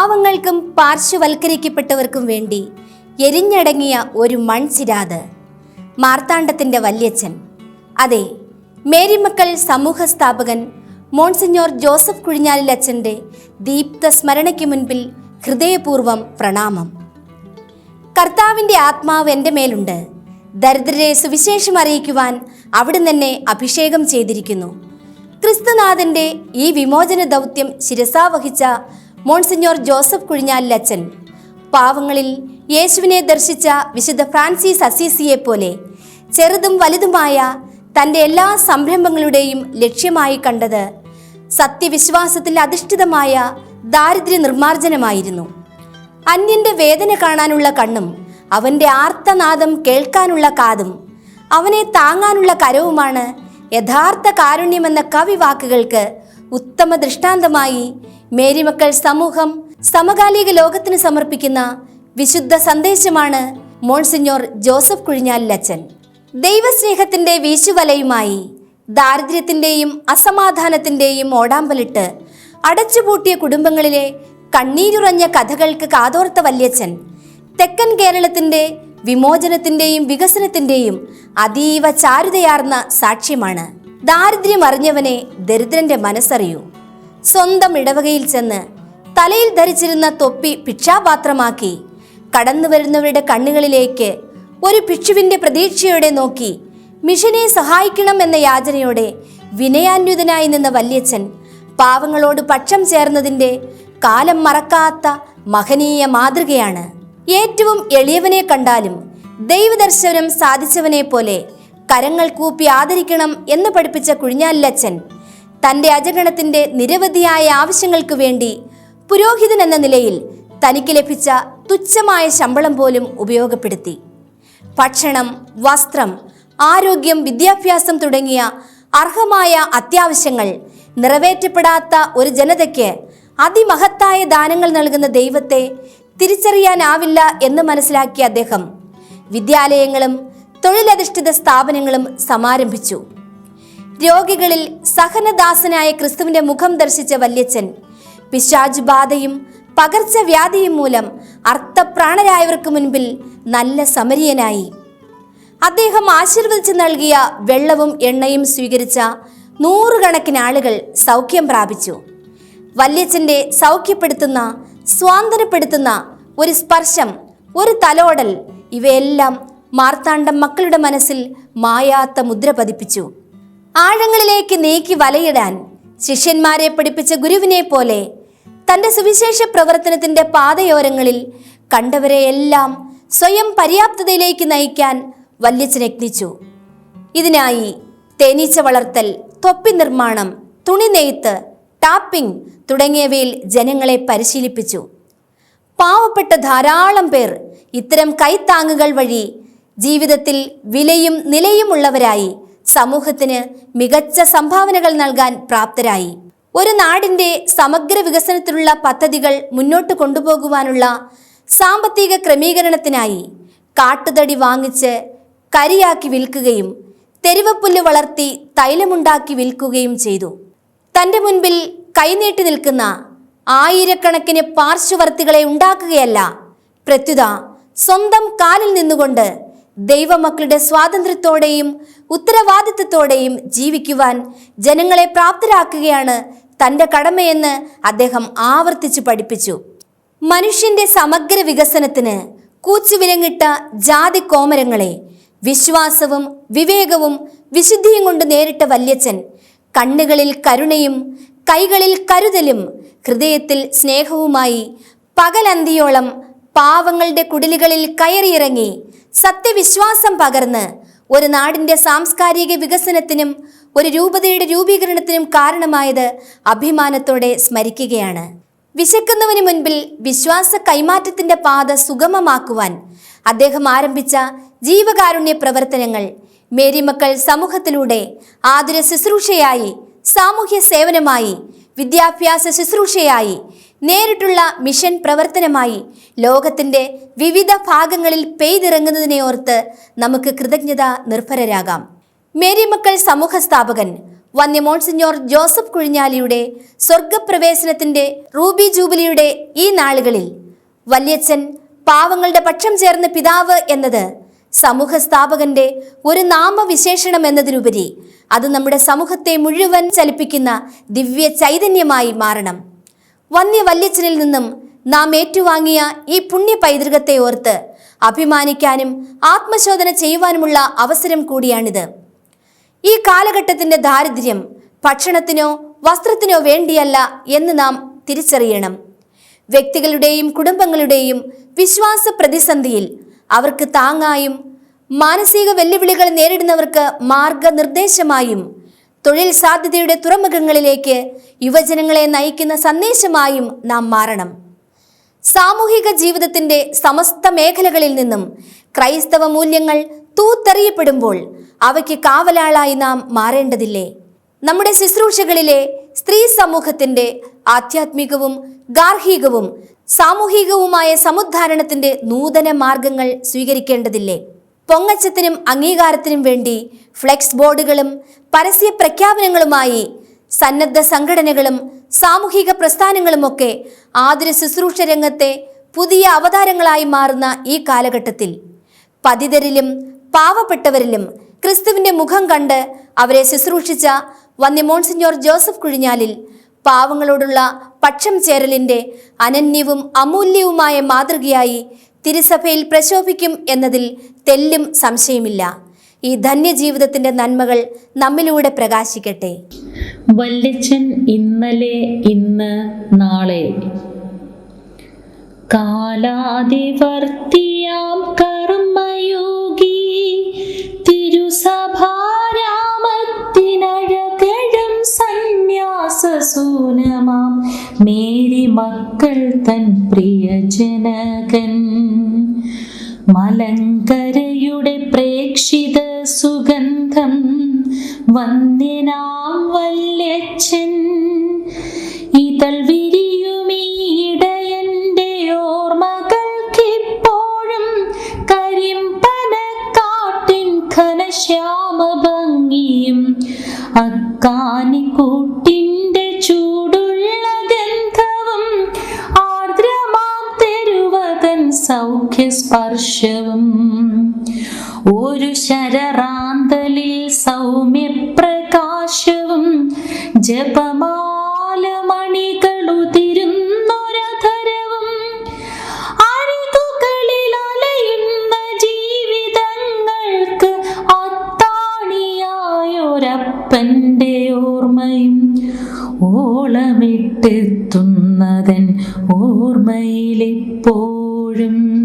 പാവങ്ങൾക്കും പാർശ്വവൽക്കരിക്കപ്പെട്ടവർക്കും വേണ്ടി എരിഞ്ഞടങ്ങിയ ഒരു മൺചിരാത് മാർത്താണ്ഡത്തിന്റെ വല്യച്ഛൻ. അതെ മേരിമക്കൾ സമൂഹ സ്ഥാപകൻ മോൺസിഞ്ഞോർ ജോസഫ് കുഴിഞ്ഞാലിൽ അച്ഛന്റെ ദീപ്ത സ്മരണയ്ക്ക് മുൻപിൽ ഹൃദയപൂർവം പ്രണാമം. കർത്താവിന്റെ ആത്മാവ് എന്റെ മേലുണ്ട്. ദരിദ്രരെ സുവിശേഷം അറിയിക്കുവാൻ അവിടെ തന്നെ അഭിഷേകം ചെയ്തിരിക്കുന്നു. ക്രിസ്തുനാഥന്റെ ഈ വിമോചന ദൗത്യം ശിരസാവഹിച്ച മോൺസിഞ്ഞോർ ജോസഫ് കുഴിഞ്ഞാലിൽ അച്ഛൻ പാവങ്ങളിൽ യേശുവിനെ ദർശിച്ച വിശുദ്ധ ഫ്രാൻസിസ് അസീസിയെ പോലെ ചെറുതും വലുതുമായ തന്റെ എല്ലാ സംരംഭങ്ങളുടെയും ലക്ഷ്യമായി കണ്ടത് സത്യവിശ്വാസത്തിൽ അധിഷ്ഠിതമായ ദാരിദ്ര്യ നിർമ്മാർജനമായിരുന്നു. അന്യന്റെ വേദന കാണാനുള്ള കണ്ണും അവന്റെ ആർത്തനാദം കേൾക്കാനുള്ള കാതും അവനെ താങ്ങാനുള്ള കരവുമാണ് യഥാർത്ഥ കാരുണ്യമെന്ന കവിവാക്കുകൾക്ക് ഉത്തമ ദൃഷ്ടാന്തമായി മേരിമക്കൾ സമൂഹം സമകാലിക ലോകത്തിന് സമർപ്പിക്കുന്ന വിശുദ്ധ സന്ദേശമാണ് മോൺസിഞ്ഞോർ ജോസഫ് കുഴിഞ്ഞാലിലച്ചൻ ദൈവസ്നേഹത്തിന്റെ വീശുവലയുമായി ദാരിദ്ര്യത്തിന്റെയും അസമാധാനത്തിന്റെയും ഓടാമ്പലിട്ട് അടച്ചുപൂട്ടിയ കുടുംബങ്ങളിലെ കണ്ണീരുറഞ്ഞ കഥകൾക്ക് കാതോർത്ത വല്യച്ഛൻ തെക്കൻ കേരളത്തിന്റെ വിമോചനത്തിന്റെയും വികസനത്തിന്റെയും അതീവ ചാരുതയാർന്ന സാക്ഷ്യമാണ്. ദാരിദ്ര്യം അറിഞ്ഞവനെ ദരിദ്രന്റെ മനസ്സറിയൂ. സ്വന്തം ഇടവകയിൽ ചെന്ന് തലയിൽ ധരിച്ചിരുന്ന തൊപ്പി ഭിക്ഷാപാത്രമാക്കി കടന്നു വരുന്നവരുടെ കണ്ണുകളിലേക്ക് ഒരു ഭിക്ഷുവിന്റെ പ്രതീക്ഷയോടെ നോക്കി മിഷനെ സഹായിക്കണം എന്ന യാചനയോടെ വിനയാന്വിതനായി നിന്ന വല്യച്ഛൻ പാവങ്ങളോട് പക്ഷം ചേർന്നതിന്റെ കാലം മറക്കാത്ത മഹനീയ മാതൃകയാണ്. ഏറ്റവും എളിയവനെ കണ്ടാലും ദൈവദർശനം സാധിച്ചവനെ പോലെ കരങ്ങൾ കൂപ്പി ആദരിക്കണം എന്ന് പഠിപ്പിച്ച കുഴിഞ്ഞാലിലച്ചൻ തന്റെ അജഗണത്തിന്റെ നിരവധിയായ ആവശ്യങ്ങൾക്ക് വേണ്ടി പുരോഹിതൻ എന്ന നിലയിൽ തനിക്ക് ലഭിച്ച തുച്ഛമായ ശമ്പളം പോലും ഉപയോഗപ്പെടുത്തി. ഭക്ഷണം വസ്ത്രം ആരോഗ്യം വിദ്യാഭ്യാസം തുടങ്ങിയ അർഹമായ അത്യാവശ്യങ്ങൾ നിറവേറ്റപ്പെടാത്ത ഒരു ജനതയ്ക്ക് അതിമഹത്തായ ദാനങ്ങൾ നൽകുന്ന ദൈവത്തെ തിരിച്ചറിയാനാവില്ല എന്ന് മനസ്സിലാക്കിയ അദ്ദേഹം വിദ്യാലയങ്ങളും തൊഴിലധിഷ്ഠിത സ്ഥാപനങ്ങളും സമാരംഭിച്ചു. രോഗികളിൽ സഹനദാസനായ ക്രിസ്തുവിന്റെ മുഖം ദർശിച്ച വല്യച്ഛൻ. പിശാജ് ബാധയും പകർച്ചവ്യാധിയും മൂലം അർത്ഥപ്രാണരായവർക്ക് മുൻപിൽ നല്ല സമരിയനായി. അദ്ദേഹം ആശീർവദിച്ച് നൽകിയ വെള്ളവും എണ്ണയും സ്വീകരിച്ച നൂറുകണക്കിന് ആളുകൾ സൗഖ്യം പ്രാപിച്ചു. വല്യച്ഛന്റെ സൗഖ്യപ്പെടുത്തുന്ന സ്വാതന്ത്ര്യപ്പെടുത്തുന്ന ഒരു സ്പർശം ഒരു തലോടൽ ഇവയെല്ലാം മാർത്താണ്ഡം മക്കളുടെ മനസ്സിൽ മായാത്ത മുദ്ര പതിപ്പിച്ചു. ആഴങ്ങളിലേക്ക് നീക്കി വലയിടാൻ ശിഷ്യന്മാരെ പഠിപ്പിച്ച ഗുരുവിനെ പോലെ തന്റെ സുവിശേഷ പ്രവർത്തനത്തിന്റെ പാതയോരങ്ങളിൽ കണ്ടവരെ എല്ലാം സ്വയം പര്യാപ്തതയിലേക്ക് നയിക്കാൻ വല്യച്ഛൻ യത്നിച്ചു. ഇതിനായി തേനീച്ച വളർത്തൽ തൊപ്പി നിർമ്മാണം തുണി നെയ്ത്ത് ടാപ്പിംഗ് തുടങ്ങിയവയിൽ ജനങ്ങളെ പരിശീലിപ്പിച്ചു. പാവപ്പെട്ട ധാരാളം പേർ ഇത്തരം കൈത്താങ്ങുകൾ വഴി ജീവിതത്തിൽ വിലയും നിലയുമുള്ളവരായി സമൂഹത്തിന് മികച്ച സംഭാവനകൾ നൽകാൻ പ്രാപ്തരായി. ഒരു നാടിന്റെ സമഗ്ര വികസനത്തിനുള്ള പദ്ധതികൾ മുന്നോട്ട് കൊണ്ടുപോകുവാനുള്ള സാമ്പത്തിക ക്രമീകരണത്തിനായി കാട്ടുതടി വാങ്ങിച്ച് കരിയാക്കി വിൽക്കുകയും തെരുവപ്പുല്ല് വളർത്തി തൈലമുണ്ടാക്കി വിൽക്കുകയും ചെയ്തു. തന്റെ മുൻപിൽ കൈനീട്ടി നിൽക്കുന്ന ആയിരക്കണക്കിന് പാർശ്വവർത്തികളെ ഉണ്ടാക്കുകയല്ല പ്രത്യുത സ്വന്തം കാലിൽ നിന്നുകൊണ്ട് ദൈവമക്കളുടെ സ്വാതന്ത്ര്യത്തോടെയും ഉത്തരവാദിത്വത്തോടെയും ജീവിക്കുവാൻ ജനങ്ങളെ പ്രാപ്തരാക്കുകയാണ് തന്റെ കടമയെന്ന് അദ്ദേഹം ആവർത്തിച്ചു പഠിപ്പിച്ചു. മനുഷ്യന്റെ സമഗ്ര വികസനത്തിന് കൂച്ചുവിലങ്ങിട്ട ജാതി കോമരങ്ങളെ വിശ്വാസവും വിവേകവും വിശുദ്ധിയും കൊണ്ട് നേരിട്ട വല്യച്ഛൻ കണ്ണുകളിൽ കരുണയും കൈകളിൽ കരുതലും ഹൃദയത്തിൽ സ്നേഹവുമായി പകലന്തിയോളം പാവങ്ങളുടെ കുടിലുകളിൽ കയറിയിറങ്ങി സത്യവിശ്വാസം പകർന്ന് ഒരു നാടിന്റെ സാംസ്കാരിക വികസനത്തിനും ഒരു രൂപതയുടെ രൂപീകരണത്തിനും കാരണമായത് അഭിമാനത്തോടെ സ്മരിക്കുകയാണ്. വിശക്കുന്നവന് മുൻപിൽ വിശ്വാസ കൈമാറ്റത്തിന്റെ പാത സുഗമമാക്കുവാൻ അദ്ദേഹം ആരംഭിച്ച ജീവകാരുണ്യ പ്രവർത്തനങ്ങൾ മേരിമക്കൾ സമൂഹത്തിലൂടെ ആതുര ശുശ്രൂഷയായി സാമൂഹ്യ സേവനമായി വിദ്യാഭ്യാസ ശുശ്രൂഷയായി നേരിട്ടുള്ള മിഷൻ പ്രവർത്തനമായി ലോകത്തിന്റെ വിവിധ ഭാഗങ്ങളിൽ പെയ്തിറങ്ങുന്നതിനെ ഓർത്ത് നമുക്ക് കൃതജ്ഞത നിർഭരരാകാം. മേരിമക്കൾ സമൂഹ സ്ഥാപകൻ വന്യ ജോസഫ് കുഴിഞ്ഞാലിയുടെ സ്വർഗപ്രവേശനത്തിന്റെ റൂബി ജൂബിലിയുടെ ഈ നാളുകളിൽ വല്യച്ഛൻ പാവങ്ങളുടെ പക്ഷം ചേർന്ന പിതാവ് എന്നത് സമൂഹ സ്ഥാപകന്റെ ഒരു നാമവിശേഷണം എന്നതിനുപരി അത് നമ്മുടെ സമൂഹത്തെ മുഴുവൻ ചലിപ്പിക്കുന്ന ദിവ്യ ചൈതന്യമായി മാറണം. വന്യ വല്യച്ഛനിൽ നിന്നും നാം ഏറ്റുവാങ്ങിയ ഈ പുണ്യ പൈതൃകത്തെ ഓർത്ത് അഭിമാനിക്കാനും ആത്മശോധന ചെയ്യുവാനുമുള്ള അവസരം കൂടിയാണിത്. ഈ കാലഘട്ടത്തിന്റെ ദാരിദ്ര്യം ഭക്ഷണത്തിനോ വസ്ത്രത്തിനോ വേണ്ടിയല്ല എന്ന് നാം തിരിച്ചറിയണം. വ്യക്തികളുടെയും കുടുംബങ്ങളുടെയും വിശ്വാസ പ്രതിസന്ധിയിൽ അവർക്ക് താങ്ങായും മാനസിക വെല്ലുവിളികൾ നേരിടുന്നവർക്ക് മാർഗനിർദ്ദേശമായും തൊഴിൽ സാധ്യതയുടെ തുറമുഖങ്ങളിലേക്ക് യുവജനങ്ങളെ നയിക്കുന്ന സന്ദേശമായും നാം മാറണം. സാമൂഹിക ജീവിതത്തിന്റെ സമസ്ത മേഖലകളിൽ നിന്നും ക്രൈസ്തവ മൂല്യങ്ങൾ തൂത്തെറിയപ്പെടുമ്പോൾ അവയ്ക്ക് കാവലാളായി നാം മാറേണ്ടതില്ലേ? നമ്മുടെ ശുശ്രൂഷകളിലെ സ്ത്രീ സമൂഹത്തിന്റെ ആധ്യാത്മികവും ഗാർഹികവും സാമൂഹികവുമായ സമുദ്ധാരണത്തിന്റെ നൂതന മാർഗങ്ങൾ സ്വീകരിക്കേണ്ടതില്ലേ? പൊങ്ങച്ചത്തിനും അംഗീകാരത്തിനും വേണ്ടി ഫ്ലെക്സ് ബോർഡുകളും പരസ്യ പ്രഖ്യാപനങ്ങളുമായി സന്നദ്ധ സംഘടനകളും സാമൂഹിക പ്രസ്ഥാനങ്ങളുമൊക്കെ ആതുര ശുശ്രൂഷ രംഗത്തെ പുതിയ അവതാരങ്ങളായി മാറുന്ന ഈ കാലഘട്ടത്തിൽ. പതിതരിലും പാവപ്പെട്ടവരിലും ക്രിസ്തുവിന്റെ മുഖം കണ്ട് അവരെ ശുശ്രൂഷിച്ച വന്യ മോൺസിഞ്ഞോർ ജോസഫ് കുഴിഞ്ഞാലിൽ പാവങ്ങളോടുള്ള പക്ഷം ചേരലിന്റെ അനന്യവും അമൂല്യവുമായ മാതൃകയായി തിരുസഭയിൽ പ്രശോഭിക്കും എന്നതിൽ തെല്ലും സംശയമില്ല. ഈ ധന്യജീവിതത്തിന്റെ നന്മകൾ നമ്മിലൂടെ പ്രകാശിക്കട്ടെ. വല്യച്ഛൻ ഇന്നലെ ഇന്ന് നാളെ. കാലാതിവർത്തിയാം കർമ്മയോഗി. തിരുസഭാരാമത്തിനഴകഴം സന്യാസസൂനമാം മേരി മക്കൾ തൻ പ്രിയജനകൻ. മലങ്കരയുടെ പ്രേക്ഷിത സുഗന്ധം വന്ദിനാം വല്യച്ഛൻ. ഇതൾ വിരിയുമീടയന്റെ ഓർമ്മകൾക്കിപ്പോഴും കരിമ്പനക്കാട്ടിൻ ഘനശ്യാമ ഭംഗിയും അക്കാനിക്കൂട്ടിന്റെ സൗഖ്യസ്പർശവും ഒരു ശരറാന്തലിൽ സൗമ്യപ്രകാശവും. ജപമാല മണികളുതിരുന്നൊരധരവും അത്താണിയായൊരപ്പന്റെ ഓർമ്മയും ഓളമിട്ടെത്തുന്നതൻ ഓർമ്മയിലെപ്പോഴും.